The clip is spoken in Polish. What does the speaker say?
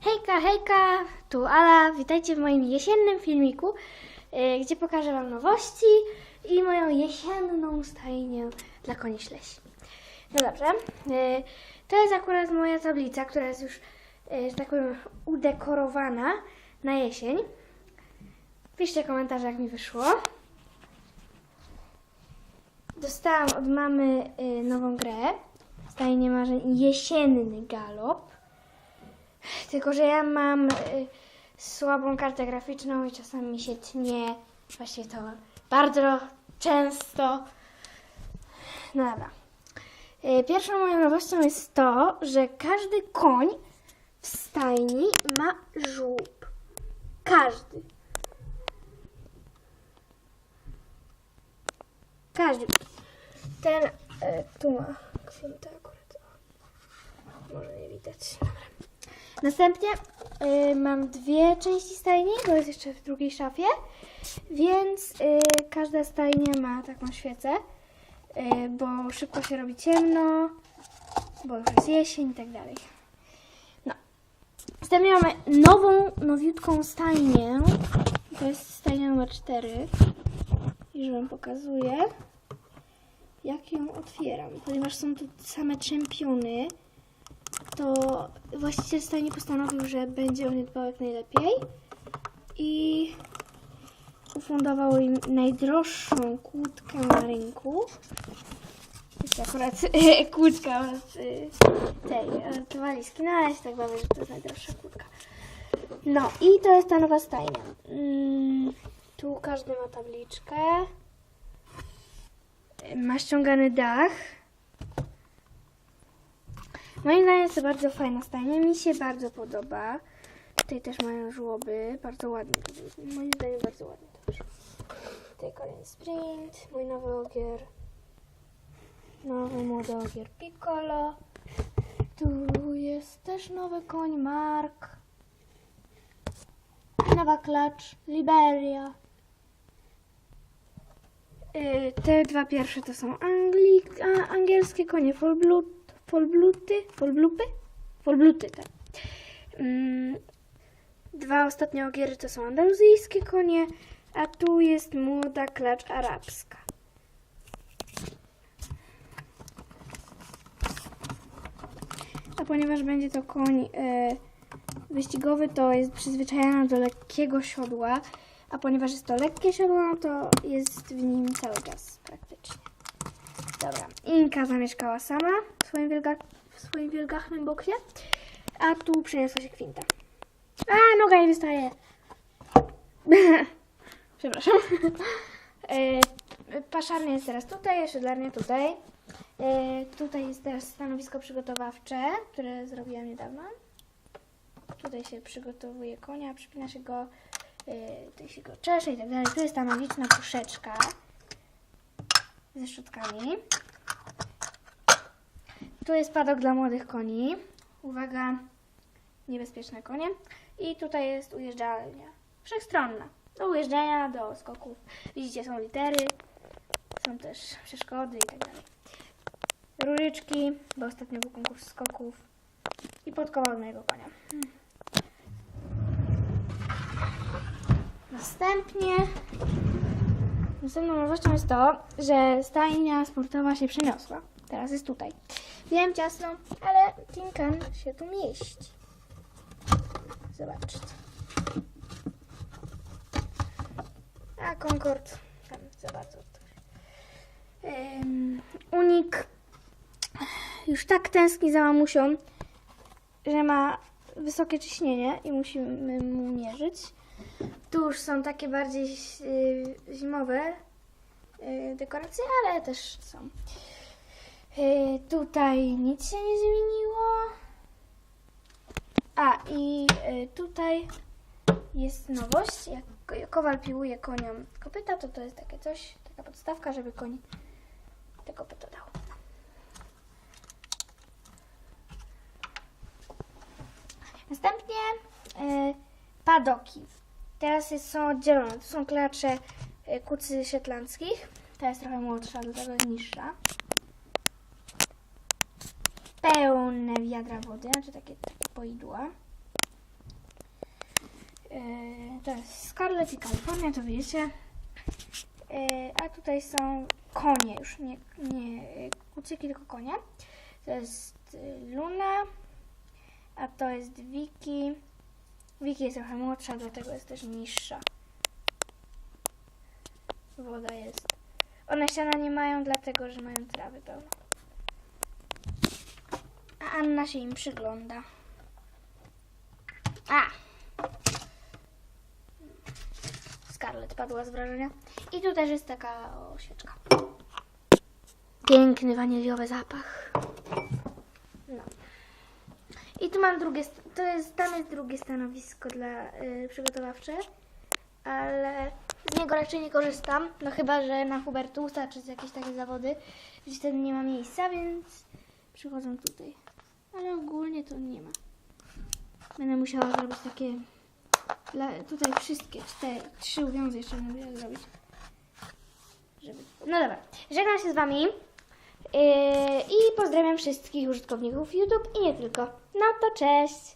Hejka, hejka, tu Ala, witajcie w moim jesiennym filmiku, y, gdzie pokażę Wam nowości i moją jesienną stajnię dla koni śleś. No dobrze, y, to jest akurat moja tablica, która jest już, y, że tak powiem, udekorowana na jesień. Piszcie komentarze, jak mi wyszło. Dostałam od mamy y, nową grę, stajnie marzeń jesienny galop. Tylko, że ja mam y, słabą kartę graficzną i czasami mi się tnie. Właściwie to bardzo często. No dobra. Y, pierwszą moją nowością jest to, że każdy koń w stajni ma żółb. Każdy. Każdy. Ten y, tu ma kwintę akurat. Może nie widać. Dobra. Następnie y, mam dwie części stajni, bo jest jeszcze w drugiej szafie, więc y, każda stajnia ma taką świecę, y, bo szybko się robi ciemno, bo już jest jesień i tak dalej. No. Następnie mamy nową, nowiutką stajnię. To jest stajnia numer 4. Już Wam pokazuję, jak ją otwieram, ponieważ są tu same czempiony to właściciel stajni postanowił, że będzie o nie dbał jak najlepiej i ufundował im najdroższą kłódkę na rynku. Jest akurat kłódka od y, tej, od walizki, no ale tak bawię, że to jest najdroższa kłódka. No i to jest ta nowa stajnia. Mm, tu każdy ma tabliczkę. Ma ściągany dach. Moim zdaniem jest to bardzo fajna stajnia. Mi się bardzo podoba. Tutaj też mają żłoby. Bardzo ładnie. Moim zdaniem bardzo ładnie to wyszło. Tutaj kolejny sprint. Mój nowy ogier. Nowy młody ogier Piccolo. Tu jest też nowy koń Mark. Nowa klacz Liberia. Y, Te dwa pierwsze to są a, angielskie konie Fullblood, Fullbluty, Fullblupy? Fullbluty, tak. Mm, Dwa ostatnie ogiery to są andaluzyjskie konie, a tu jest młoda klacz arabska. A ponieważ będzie to koń e, wyścigowy, to jest przyzwyczajona do lekkiego siodła, a ponieważ jest to lekkie siodło, no to jest w nim cały czas praktycznie. Dobra, Inka zamieszkała sama w swoim, wielga, w swoim wielgachnym boksie, a tu przeniosła się kwinta. A, noga nie wystaje. Przepraszam. e, paszarnia jest teraz tutaj, siodlarnia tutaj. E, tutaj jest teraz stanowisko przygotowawcze, które zrobiłam niedawno. Tutaj się przygotowuje konia, przypina się go, e, tutaj się go czesze i tak dalej. Tu jest ta magiczna puszeczka ze szczotkami. Tu jest padok dla młodych koni. Uwaga, niebezpieczne konie. I tutaj jest ujeżdżalnia. Wszechstronna. Do ujeżdżania, do skoków. Widzicie, są litery. Są też przeszkody i tak dalej. Ruryczki, bo ostatnio był konkurs skoków. I podkowa od mojego konia. Hmm. Następnie Następną nowością jest to, że stajnia sportowa się przeniosła. Teraz jest tutaj. Wiem ciasno, ale Tinkan się tu mieści. Zobaczcie. A Concord tam za bardzo. Um, unik już tak tęskni za mamusią, że ma wysokie ciśnienie i musimy mu mierzyć. Tu już są takie bardziej y, zimowe y, dekoracje, ale też są. Y, tutaj nic się nie zmieniło. A i tutaj jest nowość. Jak kowal piłuje koniom kopyta, to to jest takie coś, taka podstawka, żeby koń te kopyto dał. Następnie padoki. Teraz jest, są oddzielone. Tu są klacze y, kucy szetlandzkich. Ta jest trochę młodsza, do tego jest niższa. Pełne wiadra wody, znaczy takie, takie poidła. Yy, to jest Scarlett i California, to wiecie. Yy, a tutaj są konie już, nie, nie yy, kucyki, tylko konie. To jest yy, Luna, a to jest Vicky. Vicky jest trochę młodsza, dlatego jest też niższa. Woda jest. One siana nie mają, dlatego że mają trawy pełno. A Anna się im przygląda. A! Scarlett padła z wrażenia. I tu też jest taka o, świeczka. Piękny waniliowy zapach. No. I tu mam drugie, to jest, tam jest drugie stanowisko dla y, przygotowawcze, ale z niego raczej nie korzystam, no chyba, że na Hubertusa czy jakieś takie zawody, gdzie wtedy nie ma miejsca, więc przychodzą tutaj. Ale ogólnie to nie ma. Będę musiała zrobić takie, dla, tutaj wszystkie, cztery, trzy uwiązy jeszcze będę musiała zrobić. Żeby... No dobra, żegnam się z Wami. Yy, I pozdrawiam wszystkich użytkowników YouTube i nie tylko. No to cześć!